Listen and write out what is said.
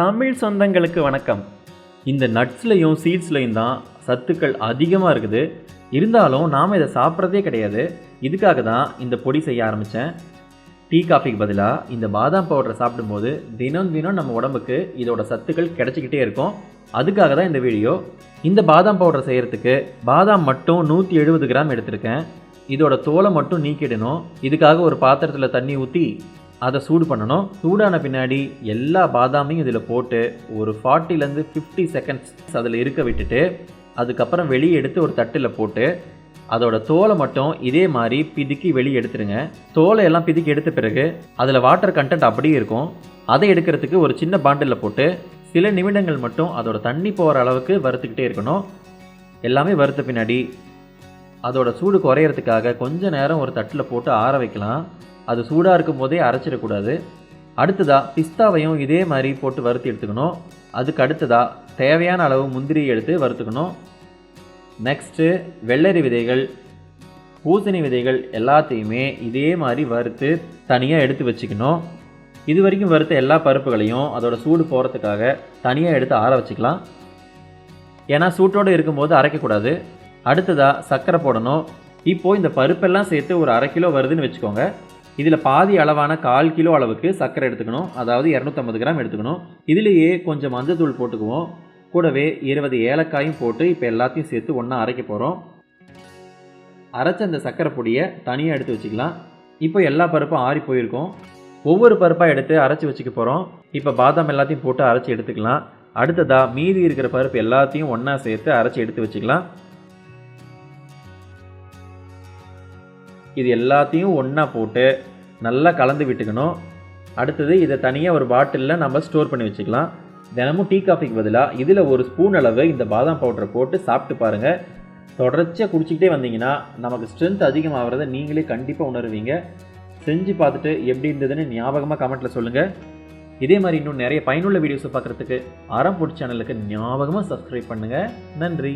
தமிழ் சொந்தங்களுக்கு வணக்கம். இந்த நட்ஸ்லையும் சீட்ஸ்லையும் தான் சத்துக்கள் அதிகமாக இருக்குது. இருந்தாலும் நாம் இதை சாப்பிட்றதே கிடையாது. இதுக்காக தான் இந்த பொடி செய்ய ஆரம்பித்தேன் டீ காஃபிக்கு பதிலாக இந்த பாதாம் பவுடரை சாப்பிடும்போது தினம் தினம் நம்ம உடம்புக்கு இதோட சத்துக்கள் கிடச்சிக்கிட்டே இருக்கும். அதுக்காக தான் இந்த வீடியோ இந்த பாதாம் பவுடரை செய்கிறதுக்கு பாதாம் மட்டும் நூற்றி எழுபது கிராம் எடுத்திருக்கேன். இதோட தோலை மட்டும் நீக்கிடணும். இதுக்காக ஒரு பாத்திரத்தில் தண்ணி ஊற்றி அதை சூடு பண்ணணும். சூடான பின்னாடி எல்லா பாதாமையும் இதில் போட்டு ஒரு ஃபார்ட்டிலேருந்து ஃபிஃப்டி செகண்ட்ஸ் அதில் இருக்க விட்டுட்டு அதுக்கப்புறம் வெளியே எடுத்து ஒரு தட்டில் போட்டு அதோட தோலை மட்டும் இதே மாதிரி பிதுக்கி வெளியே எடுத்துருங்க. தோலை எல்லாம் பிதுக்கி எடுத்த பிறகு அதில் வாட்டர் கண்டென்ட் அப்படியே இருக்கும். அதை எடுக்கிறதுக்கு ஒரு சின்ன பாண்டிலில் போட்டு சில நிமிடங்கள் மட்டும் அதோட தண்ணி போகிற அளவுக்கு வறுத்துக்கிட்டே இருக்கணும். எல்லாமே வறுத்த பின்னாடி அதோட சூடு குறையிறதுக்காக கொஞ்ச நேரம் ஒரு தட்டில் போட்டு ஆற வைக்கலாம். அது சூடாக இருக்கும் போதே அரைச்சிடக்கூடாது. அடுத்ததாக பிஸ்தாவையும் இதே மாதிரி போட்டு வறுத்து எடுத்துக்கணும். அதுக்கு அடுத்ததாக தேவையான அளவு முந்திரி எடுத்து வறுத்துக்கணும். நெக்ஸ்ட்டு வெள்ளரி விதைகள் பூசணி விதைகள் எல்லாத்தையுமே இதே மாதிரி வறுத்து தனியாக எடுத்து வச்சுக்கணும். இது வரைக்கும் வறுத்த எல்லா பருப்புகளையும் அதோட சூடு போகிறதுக்காக தனியாக எடுத்து ஆற வச்சுக்கலாம். ஏன்னா சூட்டோடு இருக்கும்போது அரைக்கக்கூடாது. அடுத்ததாக சர்க்கரை போடணும். இப்போது இந்த பருப்பெல்லாம் சேர்த்து ஒரு அரை கிலோ வருதுன்னு வச்சுக்கோங்க. இதில் பாதி அளவான கால் கிலோ அளவுக்கு சர்க்கரை எடுத்துக்கணும். அதாவது இரநூத்தம்பது கிராம் எடுத்துக்கணும். இதுலேயே கொஞ்சம் மஞ்சத்தூள் போட்டுக்குவோம். கூடவே இருபது ஏலக்காயும் போட்டு இப்போ எல்லாத்தையும் சேர்த்து ஒன்றா அரைக்க போகிறோம் அரைச்ச அந்த சர்க்கரை பொடியை தனியாக எடுத்து வச்சுக்கலாம். இப்போ எல்லா பருப்பும் ஆறி போயிருக்கும். ஒவ்வொரு பருப்பாக எடுத்து அரைச்சி வச்சுக்க போகிறோம் இப்போ பாதாம் எல்லாத்தையும் போட்டு அரைச்சி எடுத்துக்கலாம். அடுத்ததாக மீதி இருக்கிற பருப்பு எல்லாத்தையும் ஒன்றா சேர்த்து அரைச்சி எடுத்து வச்சுக்கலாம். இது எல்லாத்தையும் ஒன்றா போட்டு நல்லா கலந்து விட்டுக்கணும். அடுத்தது இதை தனியாக ஒரு பாட்டிலில் நம்ம ஸ்டோர் பண்ணி வச்சுக்கலாம். தினமும் டீ காஃபிக்கு பதிலாக இதில் ஒரு ஸ்பூன் அளவு இந்த பாதாம் பவுடரை போட்டு சாப்பிட்டு பாருங்கள் தொடர்ச்சியாக குடிச்சிக்கிட்டே வந்தீங்கன்னா நமக்கு ஸ்ட்ரென்த் அதிகமாகிறத நீங்களே கண்டிப்பாக உணருவீங்க. செஞ்சு பார்த்துட்டு எப்படி இருந்ததுன்னு ஞாபகமாக கமெண்ட்டில் சொல்லுங்கள் இதே மாதிரி இன்னும் நிறைய பயனுள்ள வீடியோஸை பார்க்குறதுக்கு அறம் பொடி சேனலுக்கு ஞாபகமாக சப்ஸ்கிரைப் பண்ணுங்கள் நன்றி.